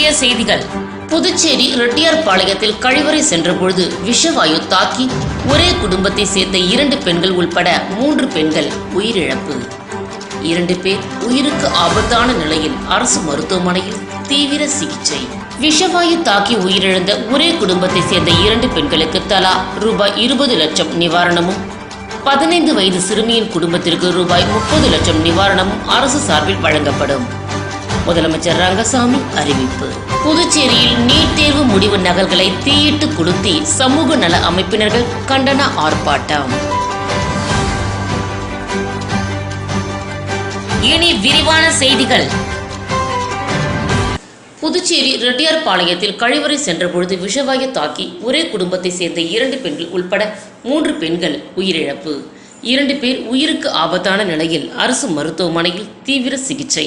முக்கிய செய்திகள். புதுச்சேரி ரெட்டியார் பாளையத்தில் கழிவறை சென்றபொழுது விஷவாயு தாக்கி ஒரே குடும்பத்தை சேர்ந்த இரண்டு பெண்கள் உள்பட மூன்று பெண்கள் உயிரிழப்பு. இரண்டு பேர் உயிருக்கு ஆபத்தான நிலையில் அரசு மருத்துவமனையில் தீவிர சிகிச்சை. விஷவாயு தாக்கி உயிரிழந்த ஒரே குடும்பத்தை சேர்ந்த இரண்டு பெண்களுக்கு தலா ரூபாய் இருபது லட்சம் நிவாரணமும் பதினைந்து வயது சிறுமியின் குடும்பத்திற்கு ரூபாய் முப்பது லட்சம் நிவாரணமும் அரசு சார்பில் வழங்கப்படும். முதலமைச்சர் ரங்கசாமி அறிவிப்பு. புதுச்சேரியில் நீட் தேர்வு முடிவு நகல்களை தீயிட்டு கொளுத்தி சமூக நல அமைப்பினர்கள் கண்டன ஆர்ப்பாட்டம். இனி விரிவான செய்திகள். புதுச்சேரி ரெட்டியார் பாளையத்தில் கழிவறை சென்றபொழுது விஷவாயு தாக்கி ஒரே குடும்பத்தை சேர்ந்த இரண்டு பெண்கள் உள்பட மூன்று பெண்கள் உயிரிழப்பு. இரண்டு பேர் உயிருக்கு ஆபத்தான நிலையில் அரசு மருத்துவமனையில் தீவிர சிகிச்சை.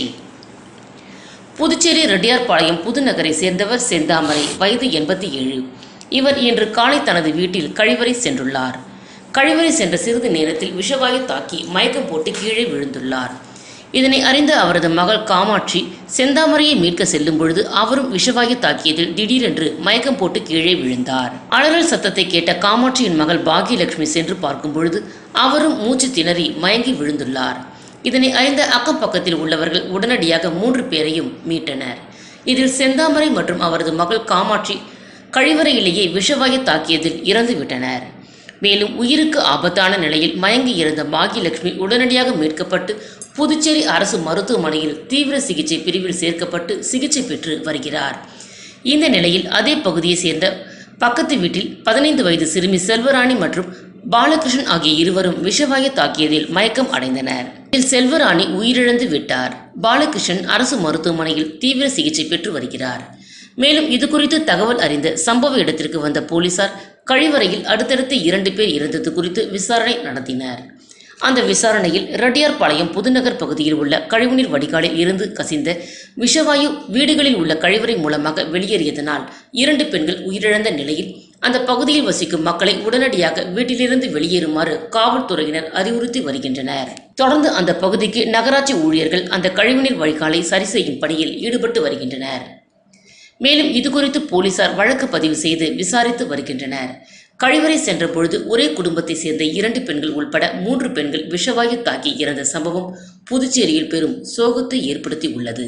புதுச்சேரி ரெட்டியார்பாளையம் புதுநகரை சேர்ந்தவர் செந்தாமரை வயது எண்பத்தி ஏழு. இவர் இன்று காலை தனது வீட்டில் கழிவறை சென்றுள்ளார். கழிவறை சென்ற சிறிது நேரத்தில் விஷவாயு தாக்கி மயக்கம் போட்டு கீழே விழுந்துள்ளார். இதனை அறிந்த அவரது மகள் காமாட்சி செந்தாமரையை மீட்க செல்லும் பொழுது அவரும் விஷவாயு தாக்கியதில் திடீரென்று மயக்கம் போட்டு கீழே விழுந்தார். அலறல் சத்தத்தை கேட்ட காமாட்சியின் மகள் பாகியலட்சுமி சென்று பார்க்கும் பொழுது அவரும் மூச்சு திணறி மயங்கி விழுந்துள்ளார். இதனை அறிந்த அக்கம் பக்கத்தில் உள்ளவர்கள் உடனடியாக மூன்று பேரையும் மீட்டனர். இதில் செந்தாமரை மற்றும் அவரது மகள் காமாட்சி கழிவறையிலேயே விஷவாயு தாக்கியதில் இறந்து விட்டனர். மேலும் உயிருக்கு ஆபத்தான நிலையில் மயங்கி இருந்த பாகியலட்சுமி உடனடியாக மீட்கப்பட்டு புதுச்சேரி அரசு மருத்துவமனையில் தீவிர சிகிச்சை பிரிவில் சேர்க்கப்பட்டு சிகிச்சை பெற்று வருகிறார். இந்த நிலையில் அதே பகுதியை சேர்ந்த பக்கத்து வீட்டில் பதினைந்து வயது சிறுமி செல்வராணி மற்றும் பாலகிருஷ்ணன் ஆகிய இருவரும் விஷவாயு தாக்கியதில் மயக்கம் அடைந்தனர். இதில் செல்வராணி உயிரிழந்து விட்டார். பாலகிருஷ்ணன் அரசு மருத்துவமனையில் தீவிர சிகிச்சை பெற்று வருகிறார். மேலும் இது குறித்து தகவல் அறிந்த சம்பவ இடத்திற்கு வந்த போலீசார் கழிவறையில் அடுத்தடுத்து இரண்டு பேர் இறந்தது குறித்து விசாரணை நடத்தினர். அந்த விசாரணையில் ரெட்டியார்பாளையம் புதுநகர் பகுதியில் உள்ள கழிவுநீர் வடிகாலில் இருந்து கசிந்த விஷவாயு வீடுகளில் உள்ள கழிவறை மூலமாக வெளியேறியதனால் இரண்டு பெண்கள் உயிரிழந்த நிலையில் அந்த பகுதியில் வசிக்கும் மக்களை உடனடியாக வீட்டிலிருந்து வெளியேறுமாறு காவல்துறையினர் அறிவுறுத்தி வருகின்றனர். தொடர்ந்து அந்த பகுதிக்கு நகராட்சி ஊழியர்கள் அந்த கழிவுநீர் வழிகாலை சரி செய்யும் பணியில் ஈடுபட்டு வருகின்றனர். மேலும் இதுகுறித்து போலீசார் வழக்கு பதிவு செய்து விசாரித்து வருகின்றனர். கழிவறை சென்ற பொழுது ஒரே குடும்பத்தை சேர்ந்த இரண்டு பெண்கள் உள்பட மூன்று பெண்கள் விஷவாயு தாக்கி இறந்த சம்பவம் புதுச்சேரியில் பெரும் சோகத்தை ஏற்படுத்தி உள்ளது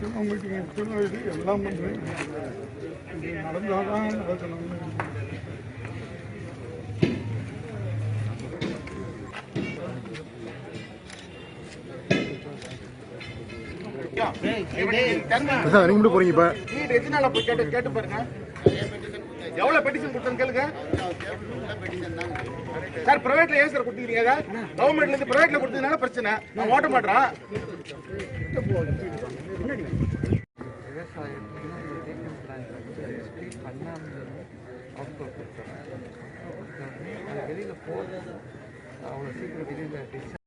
மீட்டிங் திரும்ப இது எல்லாம் வந்து இது நடந்தாதான் நடக்கணும் சார் நீங்க மட்டும் போறீங்க இப்ப. வீடு எத்தனை நாளா போய் கேட்டு கேட்டு பாருங்க. எவ்வளவு பெட்டிஷன் கொடுத்தேன்னு கேளுங்க. சார் பிரைவேட்ல ஏன் சார் கொடுத்துக்கிறீங்க கவர்மெண்ட்ல இருந்து பிரைவேட்ல கொடுத்ததுனால பிரச்சனை. நான் ஓட்ட மாட்டேன் வெளியில் போகிறது அவ்வளோ சீக்கிரம் வெளியில்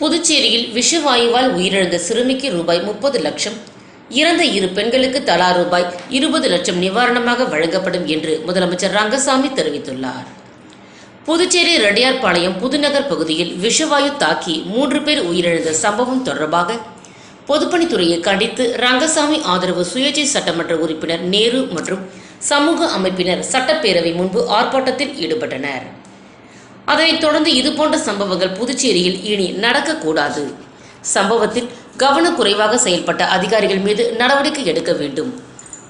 புதுச்சேரியில் விஷவாயுவால் உயிரிழந்த சிறுமிக்கு ரூபாய் முப்பது லட்சம். இறந்த இரு பெண்களுக்கு தலா ரூபாய் இருபது லட்சம் நிவாரணமாக வழங்கப்படும் என்று முதலமைச்சர் ரங்கசாமி தெரிவித்துள்ளார். புதுச்சேரி ரெட்டியார்பாளையம் புதுநகர் பகுதியில் விஷவாயு தாக்கி மூன்று பேர் உயிரிழந்த சம்பவம் தொடர்பாக பொதுப்பணித்துறையை கண்டித்து ரங்கசாமி ஆதரவு சுயேட்சை சட்டமன்ற உறுப்பினர் நேரு மற்றும் சமூக அமைப்பினர் சட்டப்பேரவை முன்பு ஆர்ப்பாட்டத்தில் ஈடுபட்டனர். அதனைத் தொடர்ந்து இதுபோன்ற சம்பவங்கள் புதுச்சேரியில் இனி நடக்கக்கூடாது. சம்பவத்தில் கவனக்குறைவாக செயல்பட்ட அதிகாரிகள் மீது நடவடிக்கை எடுக்க வேண்டும்.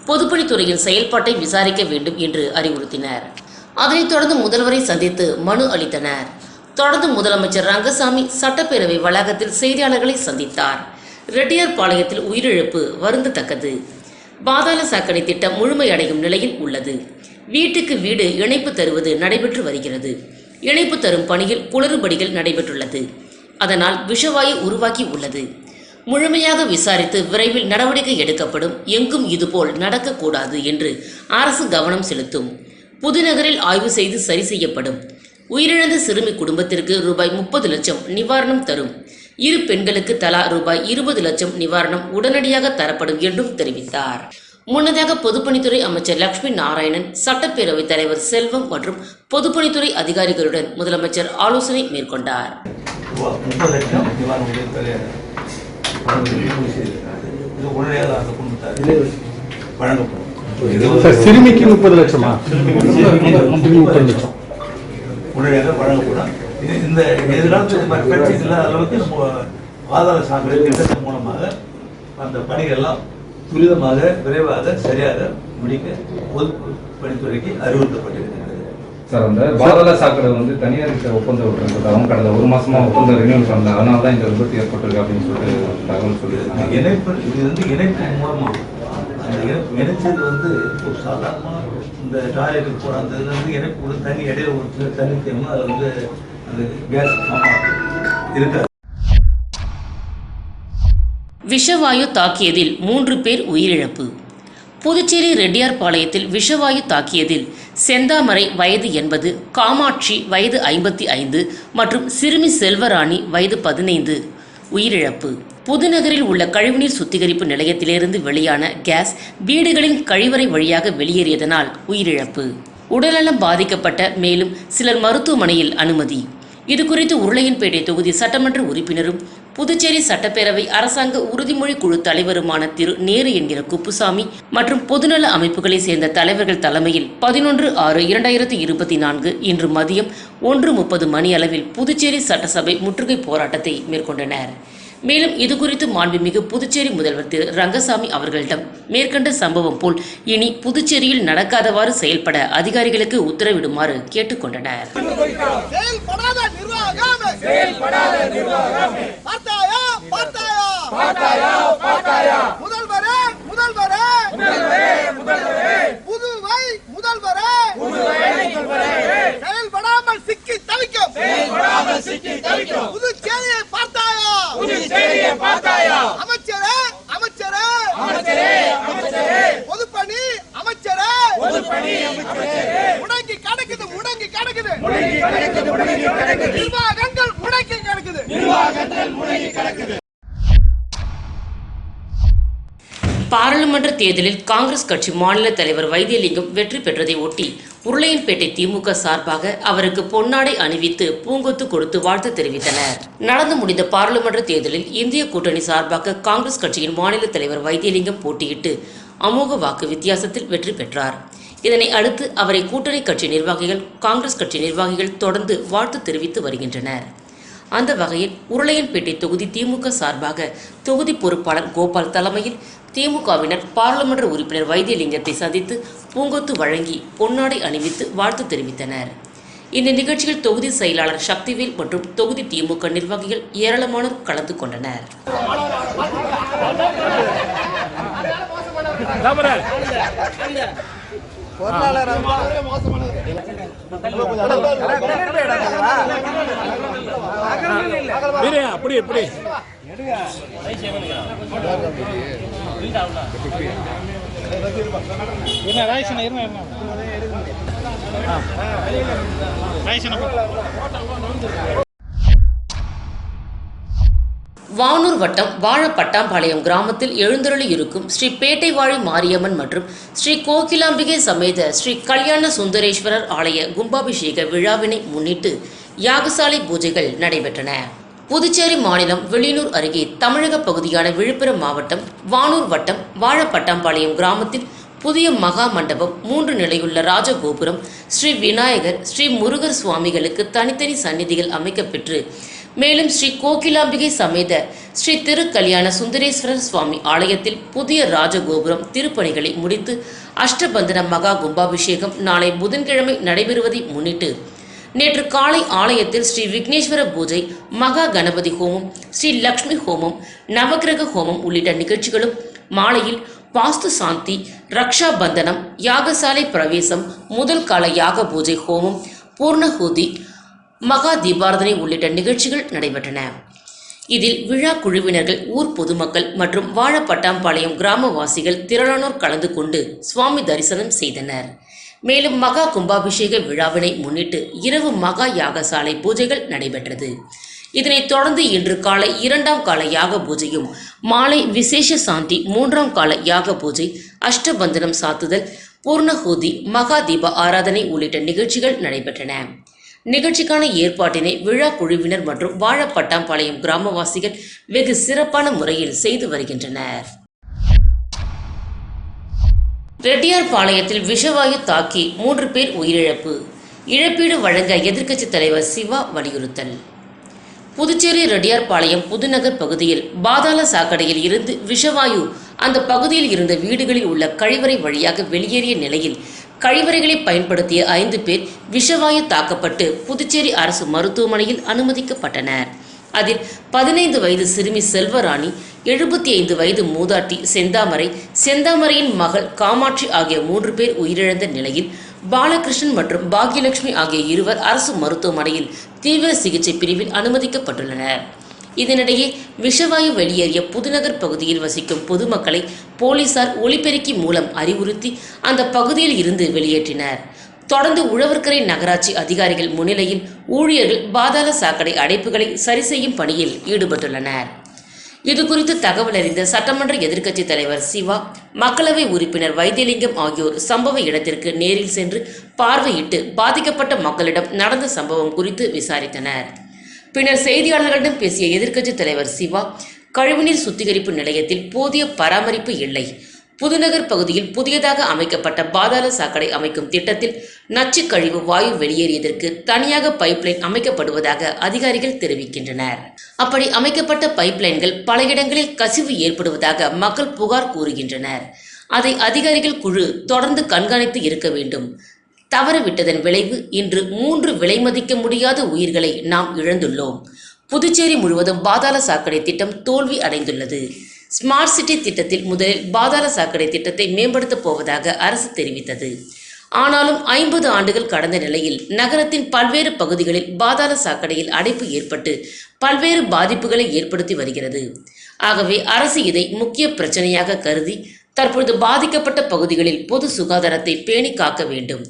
பொதுப்பணித்துறையின் செயல்பாட்டை விசாரிக்க வேண்டும் என்று அறிவுறுத்தினர். அதனைத் தொடர்ந்து முதல்வரை சந்தித்து மனு அளித்தனர். தொடர்ந்து முதலமைச்சர் ரங்கசாமி சட்டப்பேரவை வளாகத்தில் செய்தியாளர்களை சந்தித்தார். ரெட்டியார்பாளையத்தில் உயிரிழப்பு வருந்தத்தக்கது. பாதாள சாக்கடை திட்டம் முழுமையடையும் நிலையில் உள்ளது. வீட்டுக்கு வீடு இணைப்பு தருவது நடைபெற்று வருகிறது. இணைப்பு தரும் பணியில் குளறுபடிகள் நடைபெற்றுள்ளது. அதனால் விஷவாயு உருவாகி உள்ளது. முழுமையாக விசாரித்து விரைவில் நடவடிக்கை எடுக்கப்படும். எங்கும் இதுபோல் நடக்கக்கூடாது என்று அரசு கவனம் செலுத்தும். புதுநகரில் ஆய்வு செய்து சரி செய்யப்படும். உயிரிழந்த சிறுமி குடும்பத்திற்கு ரூபாய் முப்பது லட்சம் நிவாரணம் தரும். இரு பெண்களுக்கு தலா ரூபாய் இருபது லட்சம் நிவாரணம் உடனடியாக தரப்படும் என்றும் தெரிவித்தார். முன்னதாக பொதுப்பணித்துறை அமைச்சர் லட்சுமி நாராயணன் சட்டப்பேரவைத் தலைவர் செல்வம் மற்றும் பொதுப்பணித்துறை அதிகாரிகளுடன் முதலமைச்சர் ஆலோசனை மேற்கொண்டார். வழங்கப்படும். சார் சிறுமிக்கு முப்பது லட்சமா? முப்பது லட்சம். உடனடியாக இந்த எதிர்காலத்தில் பிரச்சனை இல்லாத அளவுக்கு நம்ம ஆதார சான்று திட்டத்தின் மூலமாக அந்த பணிகள்லாம் துரிதமாக விரைவாக சரியாக முடிக்க பொது பணித்துறைக்கு அறிவுறுத்தப்பட்டிருக்கிறது. சார் அந்த பாதாள சாக்கடை வந்து தனியார் கிட்ட ஒப்பந்தம் விட்டுருக்காங்க கடந்த ஒரு மாசமா ஒப்பந்தம் ரினியூல் பண்ணல. அதனால தான் இந்த விபத்து ஏற்பட்டிருக்கு அப்படின்னு சொல்லிட்டு தகவல் சொல்லியிருக்காங்க. இணைப்பு இது வந்து இணைப்பு மூலமா அந்த வந்து ஒரு சாதாரணமாக இந்த டாய்லெட்டுக்கு போகிற அந்த இதுல இருந்து எனக்கு ஒரு தண்ணி இடையில ஒரு சின்ன தண்ணி தேவைன்னா அது வந்து அந்த கேஸ் இருக்காது. விஷவாயு தாக்கியதில் மூன்று பேர் உயிரிழப்பு. புதுச்சேரி ரெட்டியார் பாளையத்தில் விஷவாயு தாக்கியதில் செந்தாமரை வயது எண்பது காமாட்சி வயது ஐம்பத்தி ஐந்து மற்றும் சிறுமி செல்வராணி வயது பதினைந்து உயிரிழப்பு. புதுநகரில் உள்ள கழிவுநீர் சுத்திகரிப்பு நிலையத்திலிருந்து வெளியான கேஸ் வீடுகளின் கழிவறை வழியாக வெளியேறியதனால் உயிரிழப்பு. உடல்நலம் பாதிக்கப்பட்ட மேலும் சிலர் மருத்துவமனையில் அனுமதி. இதுகுறித்து உருளையன்பேட்டை தொகுதி சட்டமன்ற உறுப்பினரும் புதுச்சேரி சட்டப்பேரவை அரசாங்க உறுதிமொழி குழு தலைவருமான திரு நேரு என்கிற குப்புசாமி மற்றும் பொதுநல அமைப்புகளைச் சேர்ந்த தலைவர்கள் தலைமையில் பதினொன்று ஆறு இரண்டாயிரத்தி இருபத்தி நான்கு இன்று மதியம் ஒன்று முப்பது மணி அளவில் புதுச்சேரி சட்டசபை முற்றுகை போராட்டத்தை மேற்கொண்டனர். மேலும் இதுகுறித்து மாண்புமிகு புதுச்சேரி முதல்வர் திரு ரங்கசாமி அவர்களிடம் மேற்கண்ட சம்பவம் போல் இனி புதுச்சேரியில் நடக்காதவாறு செயல்பட அதிகாரிகளுக்கு உத்தரவிடுமாறு கேட்டுக்கொண்டனர். செயல்படாத நிர்வாகமே. செயல்படாத நிர்வாகமே. பார்த்தாயா? பார்த்தாயா? பார்த்தாயா? பார்த்தாயா? முதல்வரே முதல்வரே. முதல்வரே முதல்வரே. புதுவை முதல்வரே. புதுவை முதல்வரே. செயல்படாமல் சிக்கி தவிக்கும். செயல்படாமல் சிக்கி தவிக்கும். புதுச்சேரியை பார்த்தாயா அமைச்சரே அமைச்சரே. அமைச்சரே அமைச்சரே. பொதுப்பணி அமைச்சரே. பொதுப்பணி அமைச்சரே. முடங்கி கிடக்குது முடங்கி கிடக்குது. முடங்கி கிடக்குது முடங்கி கிடக்குது. நிர்வாகங்கள் முடங்கி கிடக்குது. நிர்வாகங்கள் முடங்கி கிடக்குது. பாராளுமன்ற தேர்தலில் காங்கிரஸ் கட்சி மாநில தலைவர் வைத்தியலிங்கம் வெற்றி பெற்றதை ஒட்டி உருளையன்பேட்டை திமுக சார்பாக அவருக்கு பொன்னாடை அணிவித்து பூங்கொத்து கொடுத்து வாழ்த்து தெரிவித்தனர். நடந்து முடிந்த பாராளுமன்ற தேர்தலில் இந்திய கூட்டணி சார்பாக காங்கிரஸ் கட்சியின் மாநில தலைவர் வைத்தியலிங்கம் போட்டியிட்டு அமோக வாக்கு வித்தியாசத்தில் வெற்றி பெற்றார். இதனை அடுத்து அவரை கூட்டணி கட்சி நிர்வாகிகள் காங்கிரஸ் கட்சி நிர்வாகிகள் தொடர்ந்து வாழ்த்து தெரிவித்து வருகின்றனர். அந்த வகையில் உருளையன்பேட்டை தொகுதி திமுக சார்பாக தொகுதி பொறுப்பாளர் கோபால் தலைமையில் திமுகவினர் பாராளுமன்ற உறுப்பினர் வைத்தியலிங்கத்தை சந்தித்து பூங்கொத்து வழங்கி பொன்னாடை அணிவித்து வாழ்த்து தெரிவித்தனர் இந்த நிகழ்ச்சியில் தொகுதி செயலாளர் சக்திவேல் மற்றும் தொகுதி திமுக நிர்வாகிகள் ஏராளமானோர் கலந்து கொண்டனர் அப்படி எப்படி என்ன ராயசன் ராயசன் வானூர் வட்டம் வாழப்பட்டாம்பாளையம் கிராமத்தில் எழுந்தருளி இருக்கும் ஸ்ரீ பேட்டைவாழி மாரியம்மன் மற்றும் ஸ்ரீ கோகிலாம்பிகை சமேத ஸ்ரீ கல்யாண சுந்தரேஸ்வரர் ஆலய கும்பாபிஷேக விழாவினை முன்னிட்டு யாகசாலை பூஜைகள் நடைபெற்றன. புதுச்சேரி மாநிலம் வெளியூர் அருகே தமிழக பகுதியான விழுப்புரம் மாவட்டம் வானூர் வட்டம் வாழப்பட்டாம்பாளையம் கிராமத்தில் புதிய மகா மண்டபம் மூன்று நிலையுள்ள ராஜகோபுரம் ஸ்ரீ விநாயகர் ஸ்ரீ முருகர் சுவாமிகளுக்கு தனித்தனி சந்நிதிகள் அமைக்கப்பெற்று மேலும் ஸ்ரீ கோகிலாம்பிகை சமேத ஸ்ரீ திருக்கல்யாண சுந்தரேஸ்வரர் சுவாமி ஆலயத்தில் புதிய ராஜகோபுரம் திருப்பணிகளை முடித்து அஷ்டபந்தன மகா கும்பாபிஷேகம் நாளை புதன்கிழமை நடைபெறுவதை முன்னிட்டு நேற்று காலை ஆலயத்தில் ஸ்ரீ விக்னேஸ்வர பூஜை மகா கணபதி ஹோமம் ஸ்ரீ லக்ஷ்மி ஹோமம் நவக்கிரக ஹோமம் உள்ளிட்ட நிகழ்ச்சிகளும் மாலையில் வாஸ்து சாந்தி ரக்ஷா பந்தனம் யாகசாலை பிரவேசம் முதல் கால யாக பூஜை ஹோமம் பூர்ணஹூதி மகா தீபாரதனை உள்ளிட்ட நிகழ்ச்சிகள் நடைபெற்றன. இதில் விழா குழுவினர்கள் ஊர் பொதுமக்கள் மற்றும் வாழப்பட்டாம்பாளையம் கிராமவாசிகள் திரளானோர் கலந்து கொண்டு சுவாமி தரிசனம் செய்தனர். மேலும் மகா கும்பாபிஷேக விழாவினை முன்னிட்டு இரவு மகா யாகசாலை பூஜைகள் நடைபெற்றது. இதனைத் தொடர்ந்து இன்று காலை இரண்டாம் கால யாக பூஜையும் மாலை விசேஷ சாந்தி மூன்றாம் கால யாக பூஜை அஷ்டபந்தனம் சாத்துதல் பூர்ணஹூதி மகா தீப ஆராதனை உள்ளிட்ட நிகழ்ச்சிகள் நடைபெற்றன. நிகழ்ச்சிக்கான ஏற்பாட்டினை விழா குழுவினர் மற்றும் வாழப்பட்டாம்பாளையம் கிராமவாசிகள் வெகு சிறப்பான முறையில் செய்து வருகின்றனர். ரெட்டியார் பாளையத்தில் விஷவாயு தாக்கி மூன்று பேர் உயிரிழப்பு. இழப்பீடு வழங்க எதிர்க்கட்சித் தலைவர் சிவா வலியுறுத்தல். புதுச்சேரி ரெட்டியார்பாளையம் புதுநகர் பகுதியில் பாதாள சாக்கடையில் இருந்து விஷவாயு அந்த பகுதியில் இருந்த வீடுகளில் உள்ள கழிவறை வழியாக வெளியேறிய நிலையில் கழிவறைகளை பயன்படுத்திய ஐந்து பேர் விஷவாயு தாக்கப்பட்டு புதுச்சேரி அரசு மருத்துவமனையில் அனுமதிக்கப்பட்டனர். அதில் பதினைந்து வயது சிறுமி செல்வராணி எழுபத்தி ஐந்து வயது மூதாட்டி செந்தாமரை செந்தாமரையின் மகள் காமாட்சி ஆகிய மூன்று பேர் உயிரிழந்த நிலையில் பாலகிருஷ்ணன் மற்றும் பாக்யலட்சுமி ஆகிய இருவர் அரசு மருத்துவமனையில் தீவிர சிகிச்சை பிரிவில் அனுமதிக்கப்பட்டுள்ளனர். இதனிடையே விஷவாயு வெளியேறிய புதுநகர் பகுதியில் வசிக்கும் பொதுமக்களை போலீசார் ஒலிபெருக்கி மூலம் அறிவுறுத்தி அந்த பகுதியில் இருந்து வெளியேற்றினர். தொடர்ந்து உழவர்கரை நகராட்சி அதிகாரிகள் முன்னிலையில் ஊழியர்கள் பாதாள சாக்கடை அடைப்புகளை சரி செய்யும் பணியில் ஈடுபட்டுள்ளனர். இதுகுறித்து தகவல் அறிந்த சட்டமன்ற எதிர்க்கட்சித் தலைவர் சிவா மக்களவை உறுப்பினர் வைத்தியலிங்கம் ஆகியோர் சம்பவ இடத்திற்கு நேரில் சென்று பார்வையிட்டு பாதிக்கப்பட்ட மக்களிடம் நடந்த சம்பவம் குறித்து விசாரித்தனர். பின்னர் செய்தியாளர்களிடம் பேசிய எதிர்க்கட்சித் தலைவர் சிவா கழிவுநீர் சுத்திகரிப்பு நிலையத்தில் போதிய பராமரிப்பு இல்லை. புதுநகர் பகுதியில் புதியதாக அமைக்கப்பட்ட பாதாள சாக்கடை அமைக்கும் திட்டத்தில் நச்சு கழிவு வாயு வெளியேறியதற்கு தனியாக பைப்லைன் அமைக்கப்படுவதாக அதிகாரிகள் தெரிவிக்கின்றனர். அப்படி அமைக்கப்பட்ட பைப்லைன்கள் பல இடங்களில் கசிவு ஏற்படுவதாக மக்கள் புகார் கூறுகின்றனர். அதை அதிகாரிகள் குழு தொடர்ந்து கண்காணித்து இருக்க வேண்டும். தவறவிட்டதன் விளைவு இன்று மூன்று விலை மதிக்க முடியாத உயிர்களை நாம் இழந்துள்ளோம். புதுச்சேரி முழுவதும் பாதாள சாக்கடை திட்டம் தோல்வி அடைந்துள்ளது. ஸ்மார்ட் சிட்டி திட்டத்தில் முதலில் பாதாள சாக்கடை திட்டத்தை மேம்படுத்தப் போவதாக அரசு தெரிவித்தது. ஆனாலும் ஐம்பது ஆண்டுகள் கடந்த நிலையில் நகரத்தின் பல்வேறு பகுதிகளில் பாதாள சாக்கடையில் அடைப்பு ஏற்பட்டு பல்வேறு பாதிப்புகளை ஏற்படுத்தி வருகிறது. ஆகவே அரசு இதை முக்கிய பிரச்சனையாக கருதி தற்பொழுது பாதிக்கப்பட்ட பகுதிகளில் பொது சுகாதாரத்தை பேணி காக்க வேண்டும்.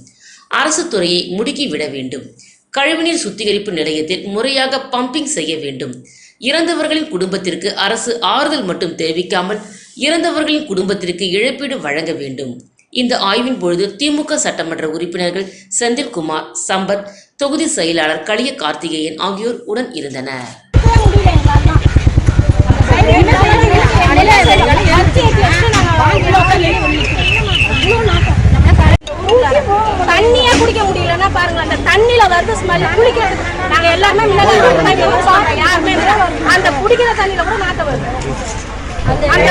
அரசு துறையை முடுக்கி வேண்டும். கழிவுநீர் சுத்திகரிப்பு நிலையத்தில் முறையாக பம்பிங் செய்ய வேண்டும். இறந்தவர்களின் குடும்பத்திற்கு அரசு ஆறுதல் மட்டும் தெரிவிக்காமல் இறந்தவர்களின் குடும்பத்திற்கு இழப்பீடு வழங்க வேண்டும். இந்த ஆய்வின் பொழுது திமுக சட்டமன்ற உறுப்பினர்கள் செந்தில்குமார் சம்பத் தொகுதி செயலாளர் களிய கார்த்திகேயன் ஆகியோர் உடன் இருந்தனர். குடிக்க முடியலன்னா பாருங்க அந்த தண்ணியில வருது ஸ்மெல் குடிக்கிறது நாங்க எல்லாருமே தான். யாருமே இல்லை. அந்த குடிக்கிற தண்ணியில கூட நாட்டம் வருது. அந்த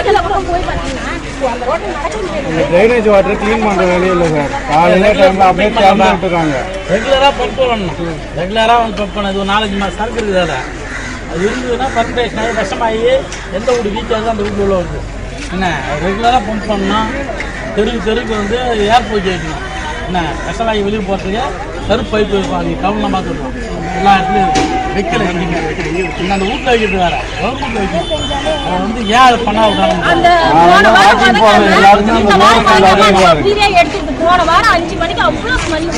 இதுல கூட போய் பாத்தீங்கன்னா ட்ரைனேஜ் வாட்டர் க்ளீன் பண்ணுற வேலையே இல்லை சார். காலையில் டைமில் அப்படியே திறந்து விட்டுறாங்க ரெகுலராக பம்ப் பண்ணணும் ரெகுலராக வந்து பம்ப் பண்ணணும். இது ஒரு நாலஞ்சு மாதம் சரக்கு இருக்குது அதில் அது இருந்ததுன்னா பர்பரேஷன் ஆகி விஷமாகி எந்த வீடு வீக்காக அந்த வீட்டு உள்ள வருது. என்ன? ரெகுலராக பம்ப் பண்ணணும். தெருக்கு தெருக்கு வந்து ஏர் போய் வைக்கணும் என்ன? விஷமாகி வெளியே போகிறதுக்கு கருப்பு பைப்பு இருக்கும் அது கவனம் பார்த்துருக்கோம் எல்லா இடத்துலையும் வைக்கல எங்கேயுமே அந்த வீட்டில் வைக்கிறது வேற. கவர்மெண்ட் வைக்கணும் அதை வந்து ஏன் அதை பண்ண ஸ்மெல்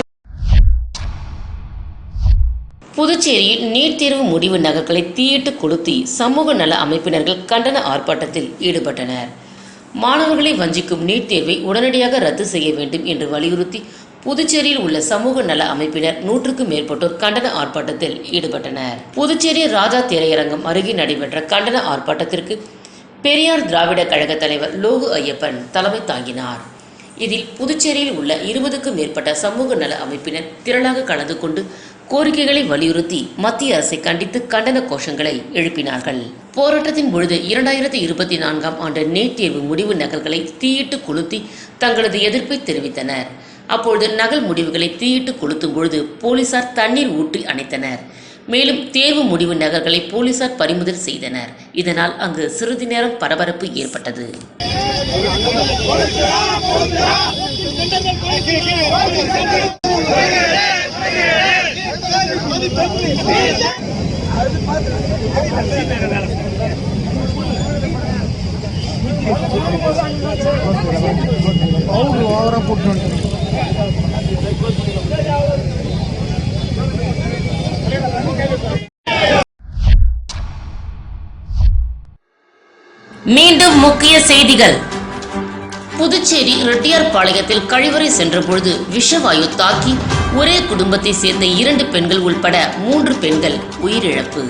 புதுச்சேரியில் நீட் தேர்வு முடிவு நகல்களை தீயிட்டு கொளுத்தி சமூக நல அமைப்பினர்கள் கண்டன ஆர்ப்பாட்டத்தில் ஈடுபட்டனர். மாணவர்களை வஞ்சிக்கும் நீட் தேர்வை உடனடியாக ரத்து செய்ய வேண்டும் என்று வலியுறுத்தி புதுச்சேரியில் உள்ள சமூக நல அமைப்பினர் நூற்றுக்கும் மேற்பட்டோர் கண்டன ஆர்ப்பாட்டத்தில் ஈடுபட்டனர். புதுச்சேரி ராஜா திரையரங்கம் அருகே நடைபெற்ற கண்டன ஆர்ப்பாட்டத்திற்கு பெரியார் திராவிட கழக தலைவர் லோகு ஐயப்பன் தலைமை தாங்கினார். இதில் புதுச்சேரியில் உள்ள இருபதுக்கும் மேற்பட்ட சமூக நல அமைப்பினர் திரளாக கலந்து கொண்டு கோரிக்கைகளை வலியுறுத்தி மத்திய அரசை கண்டித்து கண்டன கோஷங்களை எழுப்பினார்கள். போராட்டத்தின் பொழுது இரண்டாயிரத்தி இருபத்தி நான்காம் ஆண்டு நீட் தேர்வு முடிவு நகல்களை தீயிட்டு கொளுத்தி தங்களது எதிர்ப்பை தெரிவித்தனர். அப்பொழுது நகல் முடிவுகளை தீயிட்டு கொளுத்தும் பொழுது போலீசார் தண்ணீர் ஊற்றி அணைத்தனர். மேலும் தேர்வு முடிவு நகல்களை போலீசார் பறிமுதல் செய்தனர். இதனால் அங்கு சிறிது நேரம் பரபரப்பு ஏற்பட்டது. అవును மீண்டும் முக்கிய செய்திகள். புதுச்சேரி ரெட்டியார்பாளையத்தில் கழிவறை சென்றபொழுது விஷவாயு தாக்கி ஒரே குடும்பத்தை சேர்ந்த இரண்டு பெண்கள் உள்பட மூன்று பெண்கள் உயிரிழப்பு.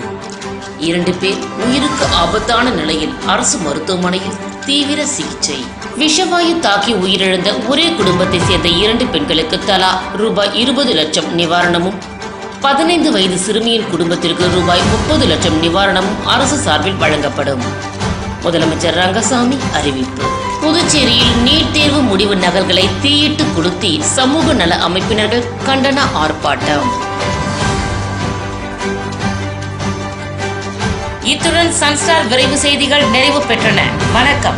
இரண்டு பேர் உயிருக்கு ஆபத்தான நிலையில் அரசு மருத்துவமனையில் தீவிர சிகிச்சை. விஷவாயு தாக்கி உயிரிழந்த ஒரே குடும்பத்தை சேர்ந்த இரண்டு பெண்களுக்கு தலா ரூபாய் இருபது லட்சம் நிவாரணமும் பதினைந்து வயது சிறுமியின் குடும்பத்திற்கு ரூபாய் முப்பது லட்சம் நிவாரணமும் அரசு சார்பில் வழங்கப்படும். முதலமைச்சர் ரங்கசாமி அறிவிப்பு. புதுச்சேரியில் நீட் தேர்வு முடிவு நகல்களை தீயிட்டு கொளுத்தி சமூக நல அமைப்பினர்கள் கண்டன ஆர்ப்பாட்டம். இத்துடன் சன்ஸ்டார் விரைவு செய்திகள் நிறைவு பெற்றன. வணக்கம்.